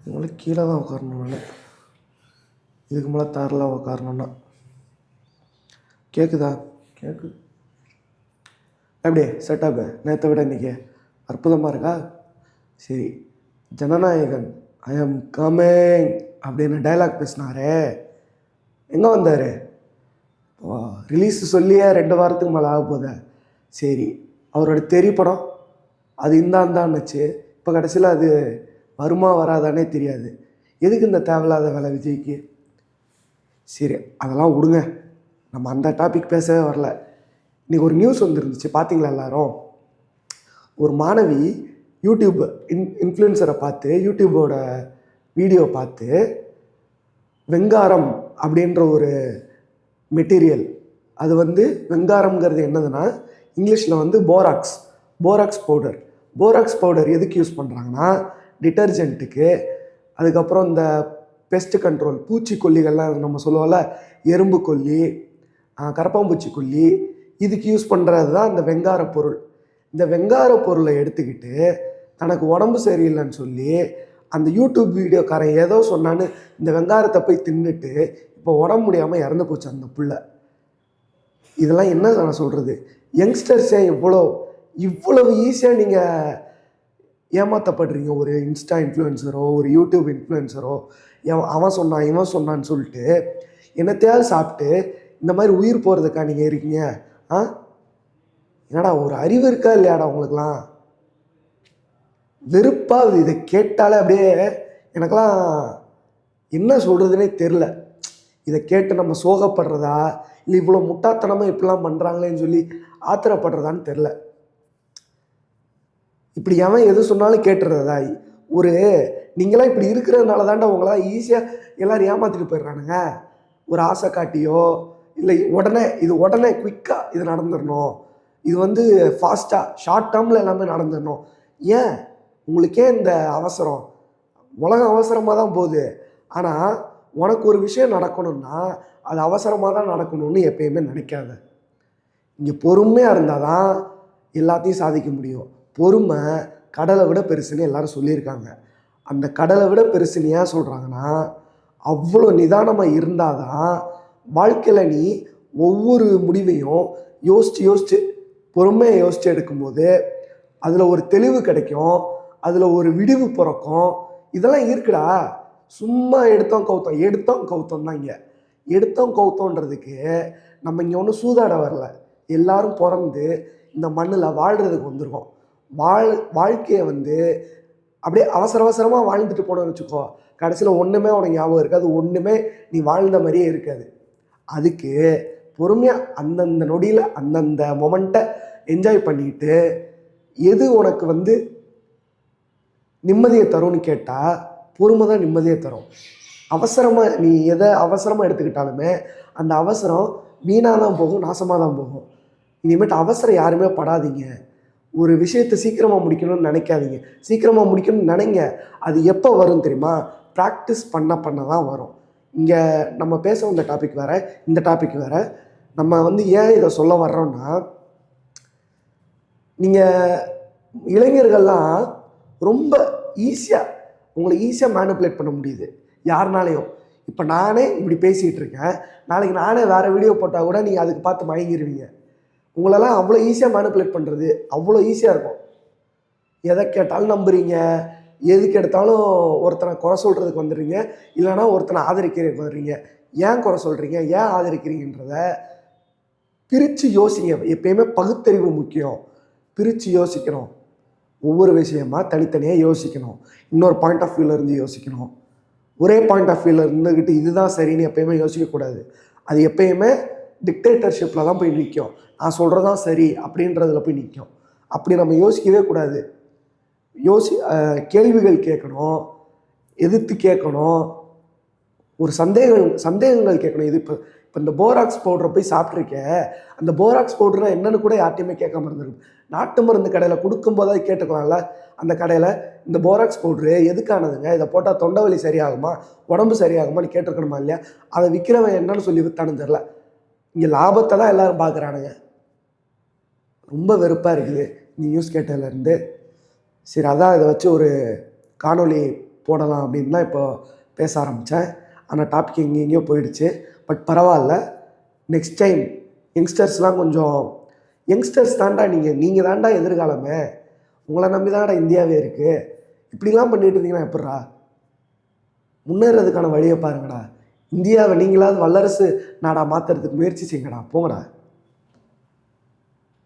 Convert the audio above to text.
இவங்களுக்கு கீழே தான் உட்காரணும் நான் இதுக்கு மேலே தாரில் உட்காரணுன்னா கேட்குதா கேட்குது எப்படி செட்டப்பு நேற்றை விட இன்றைக்கி அற்புதமாக இருக்கா? சரி ஜனநாயகன் ஐ எம் கமிங் அப்படின்னு டைலாக் பேசினாரே. எங்கே வந்தார்? ரிலீஸ் சொல்லியே ரெண்டு வாரத்துக்கு மேலே ஆக போதே சரி அவரோட தெரி படம் அது இந்தாந்தான்னுச்சு இப்போ கடைசியில் அது வருமா வராதானே தெரியாது. எதுக்கு இந்த தேவையில்லாத வேலை விஜய்க்கு? சரி அதெல்லாம் விடுங்க. நம்ம அந்த டாபிக் பேசவே வரல. இன்றைக்கி ஒரு நியூஸ் வந்துருந்துச்சு. பார்த்தீங்களா எல்லாரும்? ஒரு மாணவி யூடியூப் இன் இன்ஃப்ளூயன்சரை பார்த்து யூடியூபோட வீடியோ பார்த்து வெங்காரம் அப்படின்ற ஒரு மெட்டீரியல் அது வந்து வெங்காரம்ங்கிறது என்னதுன்னா இங்கிலீஷில் வந்து borax borax powder borax powder எதுக்கு யூஸ் பண்ணுறாங்கன்னா டிட்டர்ஜென்ட்டுக்கு அதுக்கப்புறம் இந்த பெஸ்ட் கண்ட்ரோல் பூச்சிக்கொல்லிகள்லாம் நம்ம சொல்லுவோம்ல எறும்பு கொல்லி கரப்பாம்பூச்சி கொல்லி இதுக்கு யூஸ் பண்ணுறது தான் இந்த வெங்கார பொருள். இந்த வெங்கார பொருளை எடுத்துக்கிட்டு தனக்கு உடம்பு சரியில்லைன்னு சொல்லி அந்த யூடியூப் வீடியோக்காரன் ஏதோ சொன்னான்னு இந்த வெங்காரத்தை போய் தின்னுட்டு இப்போ உடம்பு முடியாமல் இறந்து போச்சு அந்த புள்ள. இதெல்லாம் என்ன நான் சொல்கிறது யங்ஸ்டர்ஸே இவ்வளோ இவ்வளவு ஈஸியாக நீங்கள் ஏமாற்றப்படுறீங்க ஒரு இன்ஸ்டா இன்ஃப்ளூயன்சரோ ஒரு யூடியூப் இன்ஃப்ளூயன்சரோ அவன் சொன்னான் இவன் சொன்னான்னு சொல்லிட்டு என்னத்தையாவது சாப்பிட்டு இந்த மாதிரி உயிர் போகிறதுக்கா நீங்கள் இருக்கீங்க? ஆ? என்னடா ஒரு அறிவு இருக்கா இல்லையாடா உங்களுக்குலாம் வெறுப்பாகுது இதை கேட்டாலே அப்படியே எனக்கெல்லாம் என்ன சொல்கிறதுனே தெரில இதை கேட்டு நம்ம சோகப்படுறதா? இல்லை இவ்வளோ முட்டாத்தனமாக இப்படிலாம் பண்ணுறாங்களேன்னு சொல்லி ஆத்திரப்படுறதான்னு தெரில இப்படி எவன் எது சொன்னாலும் கேட்டுறதா ஒரு நீங்களாம் இப்படி இருக்கிறதுனால தாண்டா உங்களாம் ஈஸியாக எல்லோரும் ஏமாற்றிட்டு போயிடுறானுங்க. ஒரு ஆசை காட்டியோ இல்லை உடனே இது உடனே குயிக்காக இது நடந்துடணும் இது வந்து ஃபாஸ்ட்டாக ஷார்ட் டேர்மில் எல்லாமே நடந்துடணும் ஏன்? உங்களுக்கே இந்த அவசரம். உலகம் அவசரமாக தான் போகுது. ஆனால் உனக்கு ஒரு விஷயம் நடக்கணும்னா அது அவசரமாக தான் நடக்கணும்னு எப்பயுமே நினைக்காத. இங்கே பொறுமையாக இருந்தால் தான் எல்லாத்தையும் சாதிக்க முடியும். பொறுமை கடலை விட பெருசுன்னு எல்லாரும் சொல்லியிருக்காங்க. அந்த கடலை விட பெருசுன்னு ஏன் சொல்கிறாங்கன்னா அவ்வளோ நிதானமாக இருந்தால் தான் வாழ்க்கையில் நீ ஒவ்வொரு முடிவையும் யோசித்து யோசித்து பொறுமையாக யோசித்து எடுக்கும்போது அதில் ஒரு தெளிவு கிடைக்கும் அதில் ஒரு விடிவு பிறக்கும். இதெல்லாம் இருக்குடா. சும்மா எடுத்தோம் கவுத்தோம் எடுத்தோம் கவுத்தோம் தான் இங்கே எடுத்தோம் கவுத்தோன்றதுக்கு நம்ம இங்கே ஒன்றும் சூதாட வரல. எல்லாரும் பிறந்து இந்த மண்ணில் வாழ்கிறதுக்கு வந்திருக்கோம். வாழ் வாழ்க்கையை வந்து அப்படியே அவசர அவசரமாக வாழ்ந்துட்டு போனோம்னு வச்சுக்கோ. கடைசியில் ஒன்றுமே உனக்கு ஞாபகம் இருக்காது. ஒன்றுமே நீ வாழ்ந்த மாதிரியே இருக்காது. அதுக்கு பொறுமையாக அந்தந்த நொடியில் அந்தந்த மொமெண்ட்டை என்ஜாய் பண்ணிட்டு எது உனக்கு வந்து நிம்மதியை தரும்னு கேட்டால் பொறுமை தான் நிம்மதியை தரும். அவசரமாக நீ எதை அவசரமாக எடுத்துக்கிட்டாலுமே அந்த அவசரம் வீணாக தான் போகும் நாசமாக தான் போகும். இனிமேட்டு அவசரம் யாருமே படாதீங்க. ஒரு விஷயத்தை சீக்கிரமாக முடிக்கணும்னு நினைக்காதீங்க. சீக்கிரமாக முடிக்கணும்னு நினைங்க. அது எப்போ வரும் தெரியுமா? ப்ராக்டிஸ் பண்ண பண்ண தான் வரும். இங்கே நம்ம பேச வந்த டாபிக் வேறு இந்த டாபிக் வேறு. நம்ம வந்து ஏன் இதை சொல்ல வர்றோம்னா நீங்கள் இளைஞர்கள்லாம் ரொம்ப ஈஸியாக உங்களை ஈஸியாக மேனிப்புலேட் பண்ண முடியுது. யாருனாலையும். இப்போ நானே இப்படி பேசிகிட்டு இருக்கேன். நாளைக்கு நானே வேறு வீடியோ போட்டால் கூட நீங்கள் அதுக்கு பார்த்து மயங்கிருவீங்க. உங்களெல்லாம் அவ்வளோ ஈஸியாக மேனிப்புலேட் பண்ணுறது அவ்வளோ ஈஸியாக இருக்கும். எதை கேட்டாலும் நம்புறீங்க. எதுக்கு எடுத்தாலும் ஒருத்தனை குறை சொல்கிறதுக்கு வந்துடுறீங்க. இல்லைன்னா ஒருத்தனை ஆதரிக்கிறதுக்கு வந்துடுறீங்க. ஏன் குறை சொல்கிறீங்க ஏன் ஆதரிக்கிறீங்கன்றத பிரித்து யோசிங்க. எப்பயுமே பகுத்தறிவு முக்கியம். பிரித்து யோசிக்கணும். ஒவ்வொரு விஷயமா தனித்தனியாக யோசிக்கணும். இன்னொரு பாயிண்ட் ஆஃப் இருந்து யோசிக்கணும். ஒரே பாயிண்ட் ஆஃப் வியூவில் இருந்துக்கிட்டு இதுதான் சரின்னு எப்பயுமே யோசிக்கக்கூடாது. அது எப்பயுமே டிக்டேட்டர்ஷிப்பில் தான் போய் நிற்கும் நான் சொல்கிறது தான் சரி அப்படின்றதுல போய் நிற்கும் அப்படி நம்ம யோசிக்கவே கூடாது. யோசி கேள்விகள் கேட்கணும் எதிர்த்து கேட்கணும் ஒரு சந்தேகம் சந்தேகங்கள் கேட்கணும். இது இப்போ இப்போ இந்த போராக்ஸ் பவுடரை போய் சாப்பிட்ருக்கேன் அந்த போராக்ஸ் பவுடர்னா என்னென்னு கூட யார்ட்டையுமே கேட்காம இருந்திருக்கும். நாட்டு மருந்து கடையில் கொடுக்கும்போது அதை கேட்டுக்கலாம்ல. அந்த கடையில் இந்த போராக்ஸ் பவுட்ரு எதுக்கானதுங்க? இதை போட்டால் தொண்டை வலி சரியாகுமா? உடம்பு சரியாகுமான்னு கேட்டிருக்கணுமா இல்லையா? அதை விற்கிறவன் என்னன்னு சொல்லி விற்றானு தெரில இங்கே லாபத்தை தான் எல்லாரும் பார்க்குறானுங்க ரொம்ப வெறுப்பாக இருக்குது. நீ நியூஸ் கேட்டதுலேருந்து சரி அதான் இதை வச்சு ஒரு காணொளி போடலாம் அப்படின்னு தான் இப்போ பேச ஆரம்பித்தேன் ஆனால் டாபிக் எங்கே எங்கேயோ போயிடுச்சு. பட் பரவாயில்ல. நெக்ஸ்ட் டைம் யங்ஸ்டர்ஸ்லாம் கொஞ்சம் யங்ஸ்டர்ஸ் தாண்டா நீங்கள் நீங்கள் தாண்டா எதிர்காலமே. உங்களை நம்பி தான்டா இந்தியாவே இருக்குது இப்படிலாம் பண்ணிட்டு இருந்தீங்கன்னா எப்பட்றா முன்னேறதுக்கான வழியை பாருங்கடா. இந்தியாவை நீங்களாவது வல்லரசு நாடாக மாற்றுறதுக்கு முயற்சி செய்யுங்கடா போங்கடா.